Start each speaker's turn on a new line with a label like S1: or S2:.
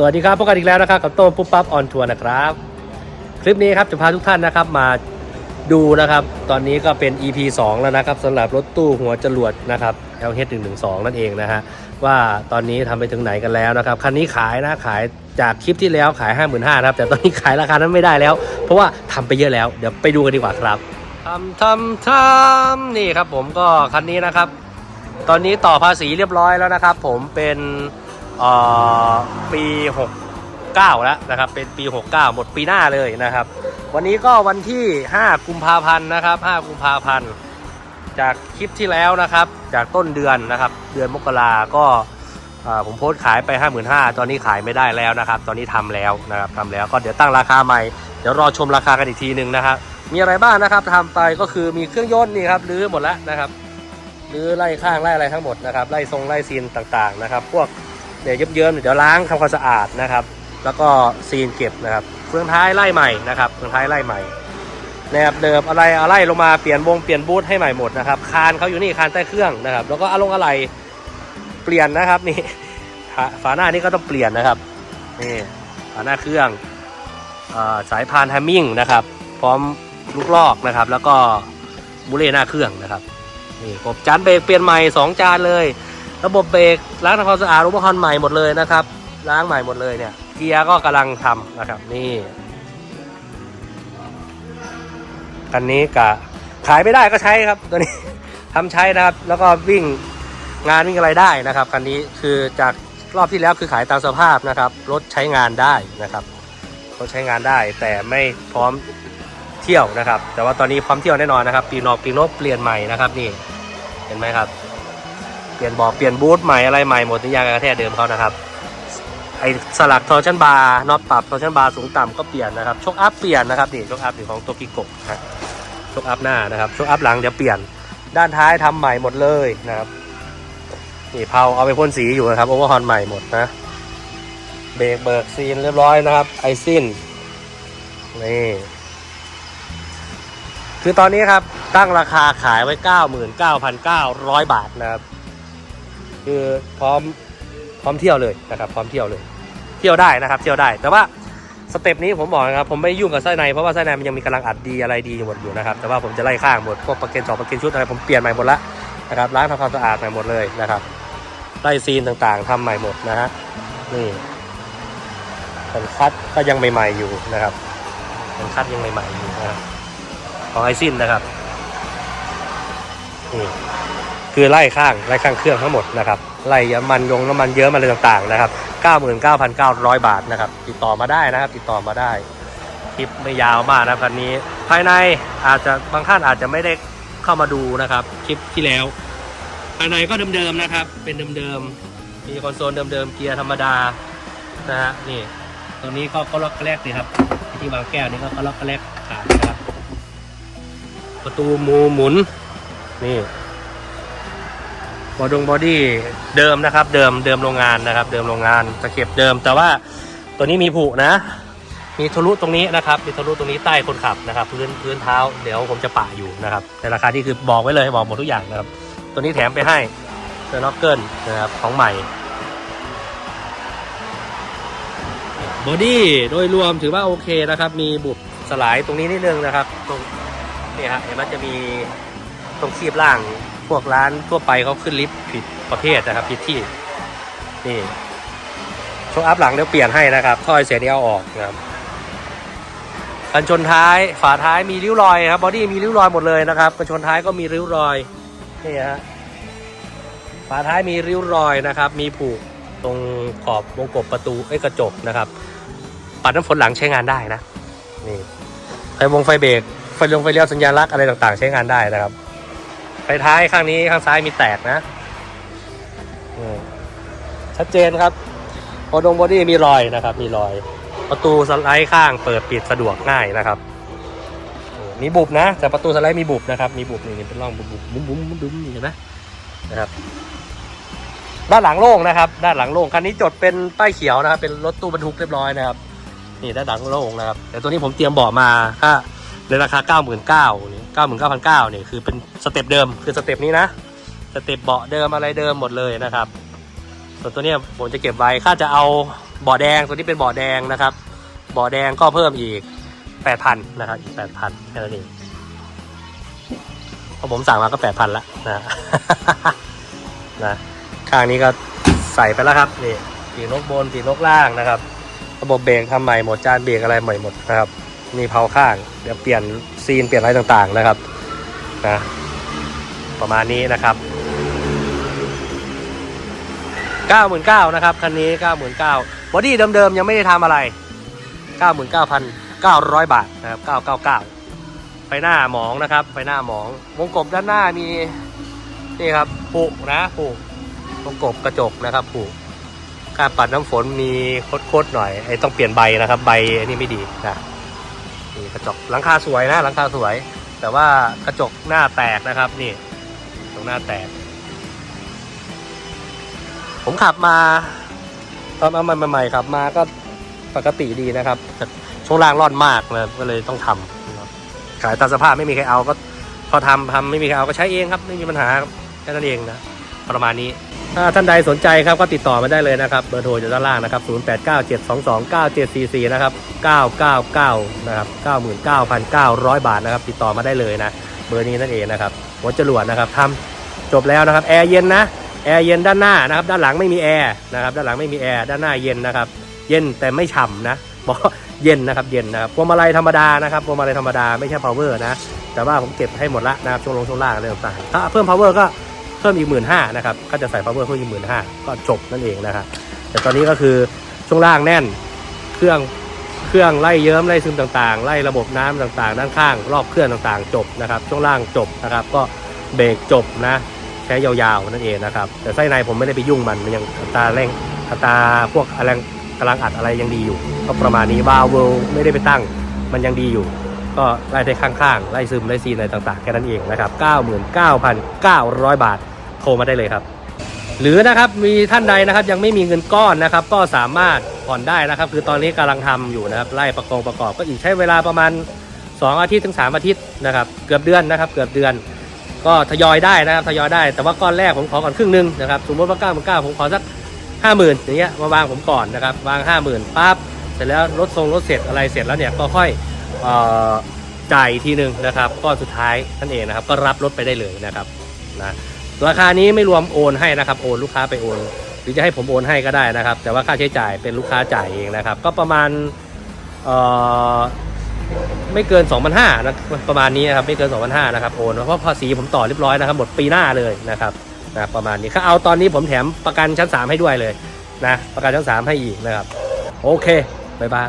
S1: สวัสดีครับพบกันอีกแล้วนะครับกับโต้ปุ๊บปั๊บออนทัวร์นะครับ คลิปนี้ครับจะพาทุกท่านนะครับมาดูนะครับ ตอนนี้ก็เป็น EP 2 แล้วนะครับสำหรับรถตู้หัวจรวดนะครับ LH 112นั่นเองนะฮะว่าตอนนี้ทำไปถึงไหนกันแล้วนะครับคันนี้ขายนะขายจากคลิปที่แล้วขาย 5 5 0 0 0นะครับแต่ตอนนี้ขายราคานั้นไม่ได้แล้ว เพราะว่าทำไปเยอะแล้วเดี๋ยวไปดูกันดีกว่าครับทำทำทำนี่ครับผมก็คันนี้นะครับ ตอนนี้ต่อภาษีเรียบร้อยแล้วนะครับ ผมเป็น ปี 69 แล้วนะครับ เป็นปี 69 หมดปีหน้าเลยนะครับ วันนี้ก็วันที่ 5 กุมภาพันธ์นะครับ 5 กุมภาพันธ์จากคลิปที่แล้วนะครับ จากต้นเดือนนะครับ เดือนมกราก็ผมโพสต์ขายไป 55,000 ตอนนี้ขายไม่ได้แล้วนะครับ ตอนนี้ทำแล้วนะครับทำแล้วก็เดี๋ยวตั้งราคาใหม่ เดี๋ยวรอชมราคากันอีกทีหนึ่งนะครับ มีอะไรบ้างนะครับทำไปก็คือมีเครื่องยนต์นี่ครับรื้อหมดแล้วนะครับหรือไล่ข้างไล่อะไรทั้งหมดนะครับ ไล่ทรงไล่ซีนต่างๆนะครับ พวก เดี๋ยวเยิ้มๆเดี๋ยวล้างทำความสะอาดนะครับ แล้วก็ซีนเก็บนะครับเฟืองท้ายไล่ใหม่นะครับเฟืองท้ายไล่ใหม่แนบเดิมอะไรอะไรลงมาเปลี่ยนวงเปลี่ยนบูทให้ใหม่หมดนะครับคานเขาอยู่นี่คานใต้เครื่องนะครับ แล้วก็อารมณ์อะไรเปลี่ยนนะครับนี่ฝาหน้านี่ก็ต้องเปลี่ยนนะครับนี่ฝาหน้าเครื่องอสายพานแฮมมิ่งนะครับ พร้อมลูกลอกนะครับ แล้วก็บูเล่หน้าเครื่องนะครับนี่ผมจานเบรกเปลี่ยนใหม่ 2 จานเลย ระบบเบรกล้างทำความสะอาดอุปกรณ์ใหม่หมดเลยนะครับ ล้างใหม่หมดเลยเนี่ยเกียร์ก็กำลังทำนะครับนี่คันนี้กะขายไม่ได้ก็ใช้ครับตัวนี้ทำใช้นะครับ แล้วก็วิ่งงานวิ่งอะไรได้นะครับคันนี้คือจากรอบที่แล้วคือขายตามสภาพนะครับรถใช้งานได้นะครับรถใช้งานได้ แต่ไม่พร้อมเที่ยวนะครับ แต่ว่าตอนนี้พร้อมเที่ยวแน่นอนนะครับ ปีนอกปีนบเปลี่ยนใหม่นะครับนี่เห็นไหมครับ เปลี่ยนบอกเปลี่ยนบูทใหม่อะไรใหม่หมดทุกอย่างกระแทกเดิมเขานะครับไอสลักทอร์ชันบาร์น็อตปรับทอร์ชันบาร์สูงต่ำก็เปลี่ยนนะครับชกอัพเปลี่ยนนะครับนี่ชกอัพนี่ของโตกิโกะฮะชกอัพหน้านะครับชกอัพหลังเดี๋ยวเปลี่ยนด้านท้ายทำใหม่หมดเลยนะครับนี่เพาเอาไปพ่นสีอยู่นะครับโอเวอร์ฮอนใหม่หมดนะเบรกเบิกซีนเรียบร้อยนะครับ ไอซินนี่คือตอนนี้ครับตั้งราคาขายไว้ 99,900 บาทนะครับ คือพร้อมพร้อมเที่ยวเลยนะครับพร้อมเที่ยวเลย เที่ยวได้นะครับ เที่ยวได้ แต่ว่าสเต็ปนี้ผมบอกนะครับผมไม่ยุ่งกับไส้ในเพราะว่าไส้ในมันยังมีกำลังอัดดีอะไรดีอยู่หมดอยู่นะครับแต่ว่าผมจะไล่ข้างหมดพวกประเก็นสองประเก็นชุดอะไรผมเปลี่ยนใหม่หมดละนะครับล้างทำความสะอาดใหม่หมดเลยนะครับไล่ซีนต่างๆทำใหม่หมดนะฮะนี่คนคัดก็ยังใหม่ๆอยู่นะครับคนคัดยังใหม่ๆอยู่นะครับของไอซินนะครับนี่ คือไล่ข้างไล่ข้างเครื่องทั้งหมดนะครับไล่น้ำมันยงน้ำมันเยอะมันอะไรต่างๆนะครับ 99,900 บาทนะครับ ติดต่อมาได้นะครับ ติดต่อมาได้คลิปไม่ยาวมากนะคันนี้ ภายในอาจจะบางท่านอาจจะไม่ได้เข้ามาดูนะครับ คลิปที่แล้ว ภายในก็เดิมๆนะครับ เป็นเดิมๆมีคอนโซลเดิมๆเกียร์ธรรมดานะฮะนี่ตรงนี้ก็ก็ล็อกกระแลกสิครับที่วางแก้วนี่ก็ก็ล็อกกระแลกขาดนะครับ ประตูมูหมุนนี่ บอดงบอดี้เดิมนะครับ เดิมเดิมโรงงานนะครับ เดิมโรงงานตะเข็บเดิม แต่ว่าตัวนี้มีผุนะ มีทะลุตรงนี้นะครับมีทะลุตรงนี้ใต้คนขับนะครับ พื้นพื้นเท้าเดี๋ยวผมจะปะอยู่นะครับในราคาที่คือบอกไว้เลยบอกหมดทุกอย่างนะครับ ตัวนี้แถมไปให้เซอร์น็อกเกิลนะครับของใหม่บอดี้โดยรวมถือว่าโอเคนะครับ มีบุบสลายตรงนี้นิดนึงนะครับ ตรงนี่ฮะเห็นมันจะมีตรงคีบล่าง พวกร้านทั่วไปเขาขึ้นลิฟต์ผิดประเภทนะครับผิดที่นี่โชว์อัพหลังเดี๋ยวเปลี่ยนให้นะครับท่อเสียนี้เอาออกนะครับกันชนท้ายฝาท้ายมีริ้วรอยครับบอดี้มีริ้วรอยหมดเลยนะครับกันชนท้ายก็มีริ้วรอยนี่ฮะฝาท้ายมีริ้วรอยนะครับ มีผูกตรงขอบวงกบประตูไอ้กระจกนะครับ ปัดน้ำฝนหลังใช้งานได้นะนี่ไฟวงไฟเบรกไฟลงไฟเลี้ยวสัญญาณรักอะไรต่างๆ ใช้งานได้นะครับ ไฟท้ายข้างนี้ข้างซ้ายมีแตกนะชัดเจนครับพอดงบอดี้มีรอยนะครับ มีรอย ประตูสไลด์ข้างเปิดปิดสะดวกง่ายนะครับมีบุบนะ แต่ประตูสไลด์มีบุบนะครับ มีบุบนี่เป็นร่องบุบบุบบุ้มบุ้มบุ้มบุ้มนี่เห็นไหมนะครับด้านหลังโล่งนะครับ ด้านหลังโล่งคันนี้จดเป็นป้ายเขียวนะครับ เป็นรถตู้บรรทุกเรียบร้อยนะครับ นี่ด้านหลังโล่งนะครับ แต่ตัวนี้ผมเตรียมเบาะมาค่า ในราคา 99,000นี่99,900นี่ยคือเป็นสเต็ปเดิมคือสเต็ปนี้นะ สเต็ปเบาะเดิมอะไรเดิมหมดเลยนะครับ ส่วนตัวเนี้ยผมจะเก็บไว้ค่าจะเอาบ่อแดงตัวนี้เป็นบ่อแดงนะครับ บ่อแดงก็เพิ่มอีกแปดพันนะครับอีกแปดพันแค่นั้นเองพอผมสั่งมาก็แปดพันละนะนะข้างนี้ก็ใส่ไปแล้วครับนี่ปีนกบนปีนกล่างนะครับ ระบบเบรกทำใหม่หมดจานเบรกอะไรใหม่หมดนะครับ มีเพาข้าง เดี๋ยวเปลี่ยนซีนเปลี่ยนอะไรต่างๆนะครับนะประมาณนี้นะครับ 99,000นะครับคันนี้ 99,000บอดี้เดิมๆยังไม่ได้ทำอะไร 99,900 บาทนะครับ 999 ไฟหน้าหมองนะครับ ไฟหน้าหมอง วงกบด้านหน้ามีนี่ครับผูกนะผูกวงกบกระจกนะครับผูกค่าปัดน้ำฝนมีโคดๆหน่อยไอ้ต้องเปลี่ยนใบนะครับ ใบอันนี้ไม่ดีนะ นี่กระจกหลังคาสวยนะหลังคาสวย แต่ว่ากระจกหน้าแตกนะครับนี่ตรงหน้าแตก ผมขับมาตอนเอามาใหม่ๆขับมาก็ปกติดีนะครับช่วงล่างร่อนมากเลยก็เลยต้องทำนะครับขายตามสภาพไม่มีใครเอาก็พอทำทำไม่มีใครเอาก็ใช้เองครับ ไม่มีปัญหาแค่นั้นเองนะ ประมาณนี้ ถ้าท่านใดสนใจครับก็ติดต่อมาได้เลยนะครับ เบอร์โทรอยู่ด้านล่างนะครับ 0897229744 นะครับ 999 นะครับ 99,900 บาทนะครับ ติดต่อมาได้เลยนะ เบอร์นี้นั่นเองนะครับหัวจรวดนะครับทำจบแล้วนะครับ แอร์เย็นนะ แอร์เย็นด้านหน้านะครับ ด้านหลังไม่มีแอร์นะครับ ด้านหลังไม่มีแอร์ ด้านหน้าเย็นนะครับ เย็นแต่ไม่ฉ่ำนะ บอกเย็นนะครับ เย็นนะครับพวงมาลัยธรรมดานะครับพวงมาลัยธรรมดาไม่ใช่ power นะ แต่ว่าผมเก็บให้หมดละนะครับ ช่วงลงช่วงล่างอะไรต่างๆ ถ้าเพิ่ม power ก็ เพิ่มอีกหมื่นห้านะครับก็จะใส่ power เพิ่มอีกหมื่นห้าก็จบนั่นเองนะครับแต่ตอนนี้ก็คือช่วงล่างแน่นเครื่องเครื่องไล่เยิ้มไล่ซึมต่างๆ ไล่ระบบน้ำต่างๆ ด้านข้าง รอบเครื่องต่างๆ จบนะครับ ช่วงล่างจบนะครับ ก็เบรกจบนะ ใช้ยาวๆนั่นเองนะครับ แต่ไส้ในผมไม่ได้ไปยุ่งมันมันยังอัตราเร่งอัตราพวกอะไรกำลังอัดอะไรยังดีอยู่ ก็ประมาณนี้วาวเวลไม่ได้ไปตั้งมันยังดีอยู่ ก็ไล่ได้ข้างๆ ไล่ซึมไล่ซีนอะไรต่างๆ แค่นั้นเองนะครับ 99,900 บาทโทรมาได้เลยครับ หรือนะครับมีท่านใดนะครับยังไม่มีเงินก้อนนะครับ ก็สามารถผ่อนได้นะครับ คือตอนนี้กำลังทำอยู่นะครับไล่ประกอบประกอบก็อีกใช้เวลาประมาณ 2 อาทิตย์ถึง 3 อาทิตย์นะครับ เกือบเดือนนะครับ เกือบเดือน ก็ทยอยได้นะครับทยอยได้แต่ว่าก้อนแรกผมขอก่อนครึ่งหนึงนะครับสมมติว่าเก้าหมื่นเก้าผมขอสักห้าหมื่นอย่างเงี้ยมาวางผมก่อนนะครับวางห้าหมื่นปั๊บเสร็จแล้วรถทรงรถเสร็จอะไรเสร็จแล้วเนี่ยก็ค่อย จ่ายทีหนึ่งนะครับก็สุดท้ายนั่นเองนะครับ ก็รับรถไปได้เลยนะครับนะราคานี้ไม่รวมโอนให้นะครับโอนลูกค้าไปโอน หรือจะให้ผมโอนให้ก็ได้นะครับ แต่ว่าค่าใช้จ่ายเป็นลูกค้าจ่ายเองนะครับ ก็ประมาณเออไม่เกิน 2,500นะประมาณนี้นะครับไม่เกิน 2,500นะครับโอนเพราะภาษีผมต่อเรียบร้อยนะครับหมดปีหน้าเลยนะครับนะประมาณนี้ถ้าเอาตอนนี้ผมแถมประกันชั้น 3 ให้ด้วยเลยนะประกันชั้น 3 ให้อีกนะครับ โอเคบ๊ายบาย